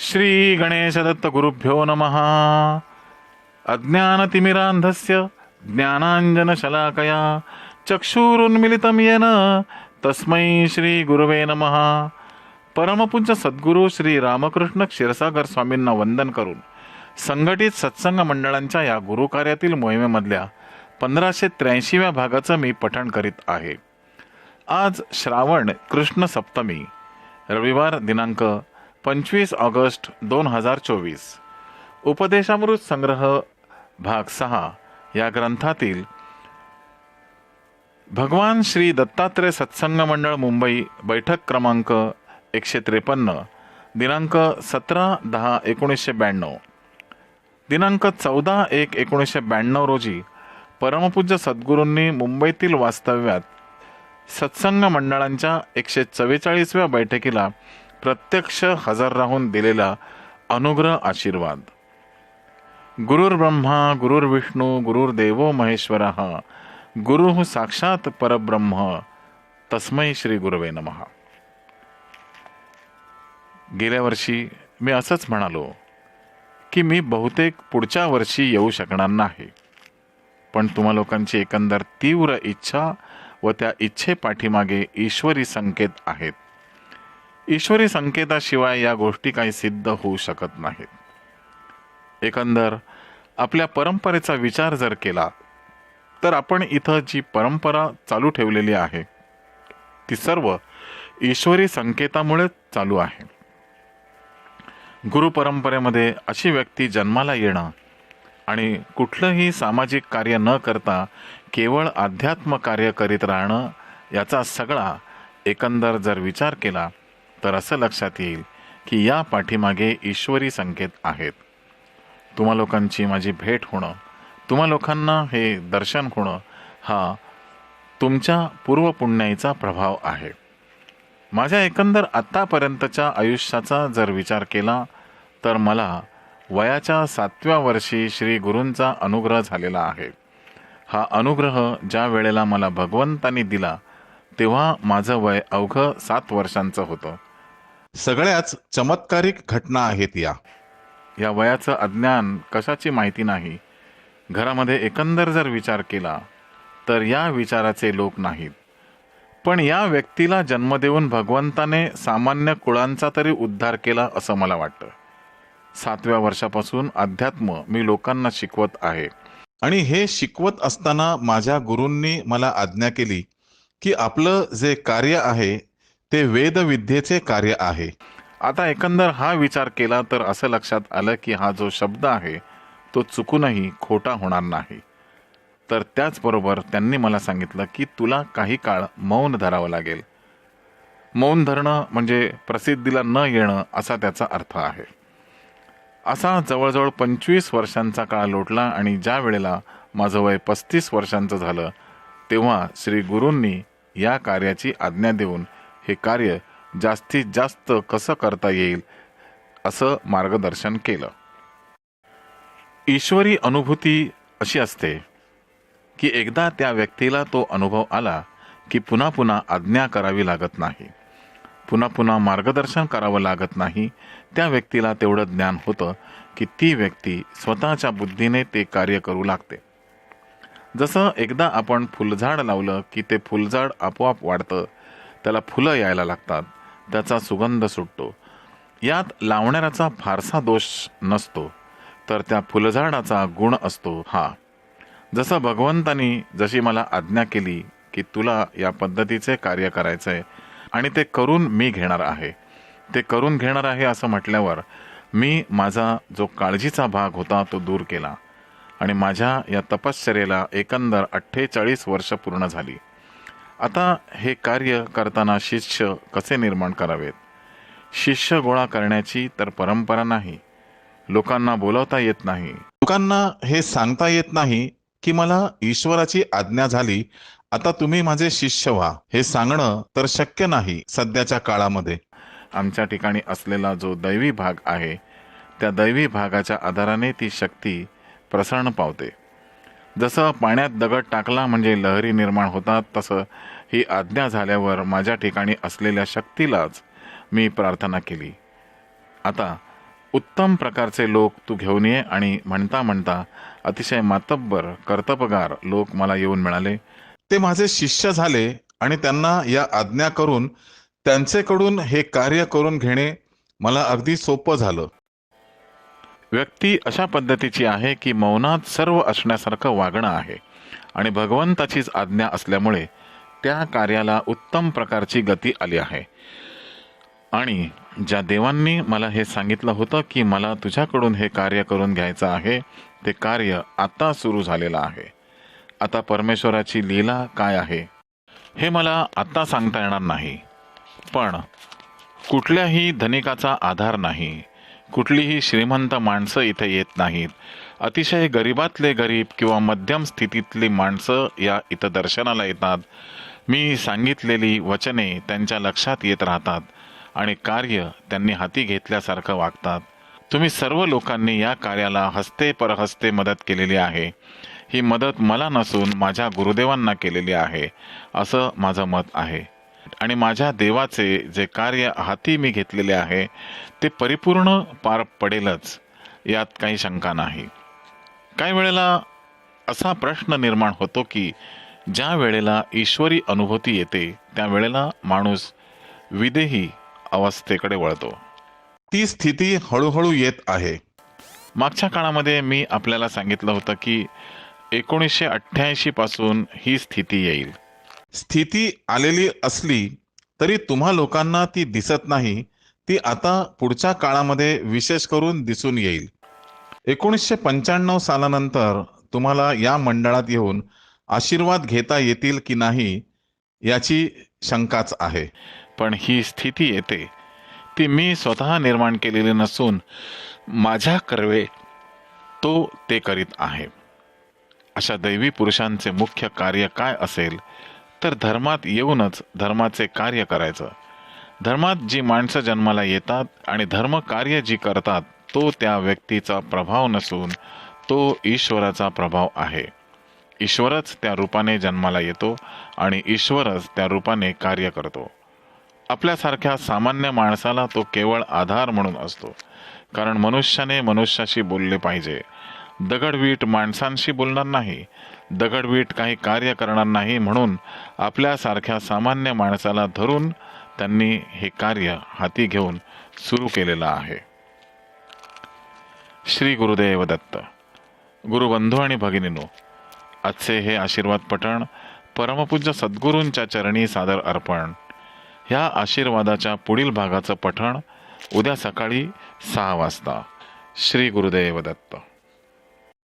श्री गणेशदत्त गुरुभ्यो नमः। अज्ञानतिमिरान्धस्य ज्ञानाञ्जनशलाकया चक्षुरुन्मिलितं येन तस्मै श्रीगुरुवे नमः। परमपूज्य सद्गुरू श्री रामकृष्ण क्षीरसागर स्वामींना वंदन करून संघटित सत्संग मंडळांच्या या गुरुकार्यातील मोहिमेमधल्या पंधराशे त्र्याऐंशीव्या भागाचं मी पठण करीत आहे. आज श्रावण कृष्ण सप्तमी रविवार दिनांक पंचवीस ऑगस्ट दोन हजार चोवीस. उपदेशामृत संग्रह भाग सहा या ग्रंथातील भगवान श्री दत्तात्रय सत्संग मंडळ मुंबई बैठक क्रमांक एकशे त्रेपन्न दिनांक सतरा दहा एकोणीसशे ब्याण्णव. दिनांक चौदा एक एकोणीसशे ब्याण्णव रोजी परमपूज्य सद्गुरूंनी मुंबईतील वास्तव्यात सत्संग मंडळांच्या एकशे चव्वेचाळीसव्या बैठकीला प्रत्यक्ष हजर राहून दिलेला अनुग्रह आशीर्वाद. गुरुर्ब्रह्मा गुरुर्विष्णू गुरुर्देवो महेश्वर गुरु साक्षात परब्रह्म. तस्मै श्री गुरुवे नमः. गेल्या वर्षी मी असंच म्हणालो की मी बहुतेक पुढच्या वर्षी येऊ शकणार नाही. पण तुम्हा लोकांची एकंदर तीव्र इच्छा व त्या इच्छेपाठीमागे ईश्वरी संकेत आहेत. ईश्वरी संकेताशिवाय या गोष्टी काही सिद्ध होऊ शकत नाहीत. एकंदर आपल्या परंपरेचा विचार जर केला तर आपण इथं जी परंपरा चालू ठेवलेली आहे ती सर्व ईश्वरी संकेतामुळेच चालू आहे. गुरु परंपरेमध्ये अशी व्यक्ती जन्माला येणं आणि कुठलंही सामाजिक कार्य न करता केवळ अध्यात्म कार्य करीत राहणं याचा सगळा एकंदर जर विचार केला तर असं लक्षात येईल की या पाठीमागे ईश्वरी संकेत आहेत. तुम्हा लोकांची माझी भेट होणं तुम्हा लोकांना हे दर्शन होणं हा तुमच्या पूर्वपुण्याचा प्रभाव आहे. माझ्या एकंदर आत्तापर्यंतच्या आयुष्याचा जर विचार केला तर मला वयाच्या सातव्या वर्षी श्री गुरूंचा अनुग्रह झालेला आहे. हा अनुग्रह ज्या वेळेला मला भगवंतानी दिला तेव्हा माझं वय अवघं सात वर्षांचं होतं. सगळ्याच चमत्कारिक घटना आहेत या. या वयाचं अज्ञान कशाची माहिती नाही? घरामध्ये एकंदर जर विचार केला तर या विचाराचे लोक नाहीत. पण या व्यक्तीला जन्म देऊन भगवंताने सामान्य कुळांचा तरी उद्धार केला असं मला वाटतं. सातव्या वर्षापासून अध्यात्म मी लोकांना शिकवत आहे. आणि हे शिकवत असताना माझ्या गुरूंनी मला आज्ञा केली की आपलं जे कार्य आहे ते वेदविद्येचे कार्य आहे. आता एकंदर हा विचार केला तर असं लक्षात आलं की हा जो शब्द आहे तो चुकूनही खोटा होणार नाही. तर त्याचबरोबर त्यांनी मला सांगितलं की तुला काही काळ मौन धरावं लागेल. मौन धरणं म्हणजे प्रसिद्धीला न येणं असा त्याचा अर्थ आहे. असा जवळजवळ पंचवीस वर्षांचा काळ लोटला आणि ज्या वेळेला माझं वय पस्तीस वर्षांचं झालं तेव्हा श्री गुरूंनी या कार्याची आज्ञा देऊन हे कार्य जास्तीत जास्त कसं करता येईल असं मार्गदर्शन केलं. ईश्वरी अनुभूती अशी असते की एकदा त्या व्यक्तीला तो अनुभव आला की पुन्हा पुन्हा आज्ञा करावी लागत नाही. पुन्हा पुन्हा मार्गदर्शन करावं लागत नाही. त्या व्यक्तीला तेवढं ज्ञान होतं की ती व्यक्ती स्वतःच्या बुद्धीने ते कार्य करू लागते. जसं एकदा आपण फुलझाड लावलं की ते फुलझाड आपोआप वाढतं त्याला फुलं यायला लागतात. त्याचा सुगंध सुटतो. यात लावणाऱ्याचा फारसा दोष नसतो. तर त्या फुलझाडाचा गुण असतो हा. जसं भगवंतानी जशी मला आज्ञा केली की तुला या पद्धतीचे कार्य करायचं आहे आणि ते करून मी घेणार आहे. ते करून घेणार आहे असं म्हटल्यावर मी माझा जो काळजीचा भाग होता तो दूर केला आणि माझ्या या तपश्चर्येला एकंदर अठ्ठेचाळीस वर्ष पूर्ण झाली. आता हे कार्य करताना शिष्य कसे निर्माण करावेत? शिष्य गोळा करण्याची तर परंपरा नाही. लोकांना बोलवता येत नाही. लोकांना हे सांगता येत नाही की मला ईश्वराची आज्ञा झाली आता तुम्ही माझे शिष्य व्हा. हे सांगणं तर शक्य नाही सध्याच्या काळामध्ये. आमच्या ठिकाणी असलेला जो दैवी भाग आहे त्या दैवी भागाच्या आधाराने ती शक्ती प्रसरण पावते. जसं पाण्यात दगड टाकला म्हणजे लहरी निर्माण होतात तसं ही आज्ञा झाल्यावर माझ्या ठिकाणी असलेल्या शक्तीलाच मी प्रार्थना केली. आता उत्तम प्रकारचे लोक तू घेऊन ये आणि म्हणता म्हणता अतिशय मातब्बर कर्तबगार लोक मला येऊन मिळाले. ते माझे शिष्य झाले आणि त्यांना या आज्ञा करून त्यांचेकडून हे कार्य करून घेणे मला अगदी सोपं झालं. व्यक्ती अशा पद्धतीची आहे की मौनात सर्व असण्यासारखं वागणं आहे. आणि भगवंताचीच आज्ञा असल्यामुळे त्या कार्याला उत्तम प्रकारची गती आली आहे. आणि ज्या देवांनी मला हे सांगितलं होतं की मला तुझ्याकडून हे कार्य करून घ्यायचं आहे ते कार्य आता सुरू झालेलं आहे. आता परमेश्वराची लीला काय आहे हे मला आत्ता सांगता येणार नाही. पण कुठल्याही धनिकाचा आधार नाही. कुठलीही श्रीमंत माणसं इथे येत नाहीत. अतिशय गरीबातले गरीब किंवा मध्यम स्थितीतली माणसं या इथं दर्शनाला येतात. मी सांगितलेली वचने त्यांच्या लक्षात येत राहतात आणि कार्य त्यांनी हाती घेतल्यासारखं वागतात. तुम्ही सर्व लोकांनी या कार्याला हस्ते परहस्ते मदत केलेली आहे. ही मदत मला नसून माझ्या गुरुदेवांना केलेली आहे असं माझं मत आहे. आणि माझ्या देवाचे जे कार्य हाती मी घेतलेले आहे ते परिपूर्ण पार पडेलच यात काही शंका नाही. काही वेळेला असा प्रश्न निर्माण होतो की ज्या वेळेला ईश्वरी अनुभूती येते त्यावेळेला माणूस विदेही अवस्थेकडे वळतो. ती स्थिती हळूहळू येत आहे. मागच्या काळामध्ये मी आपल्याला सांगितलं होतं की एकोणीसशे अठ्ठ्याऐंशी पासून ही स्थिती येईल. स्थिती आलेली असली तरी तुम्हा लोकांना ती दिसत नाही ती आता पुढच्या काळामध्ये विशेष करून दिसून येईल. एकोणीसशे पंच्याण्णव सालानंतर तुम्हाला या मंडळात येऊन आशीर्वाद घेता येतील की नाही याची शंकाच आहे. पण ही स्थिती येते ती मी स्वतः निर्माण केलेली नसून माझ्या कर्वे तो ते करीत आहे. अशा दैवी पुरुषांचे मुख्य कार्य काय असेल तर धर्मात येऊनच धर्माचे कार्य करायचं. धर्मात जी माणसं जन्माला येतात आणि धर्म कार्य जी करतात तो त्या व्यक्तीचा प्रभाव नसून तो ईश्वराचा प्रभाव आहे. ईश्वरच त्या रूपाने जन्माला येतो आणि ईश्वरच त्या रूपाने कार्य करतो. आपल्यासारख्या सामान्य माणसाला तो केवळ आधार म्हणून असतो. कारण मनुष्याने मनुष्याशी बोलले पाहिजे. दगडवीट माणसांशी बोलणार नाही. दगडवीट काही कार्य करणार नाही म्हणून आपल्यासारख्या सामान्य माणसाला धरून त्यांनी हे कार्य हाती घेऊन सुरू केलेलं आहे. श्री गुरुदेव दत्त गुरुबंधू आणि भगिनीनो आजचे हे आशीर्वाद पठण परमपूज्य सद्गुरूंच्या चरणी सादर अर्पण. ह्या आशीर्वादाच्या पुढील भागाचं पठण उद्या सकाळी सहा वाजता. श्री गुरुदेव दत्त.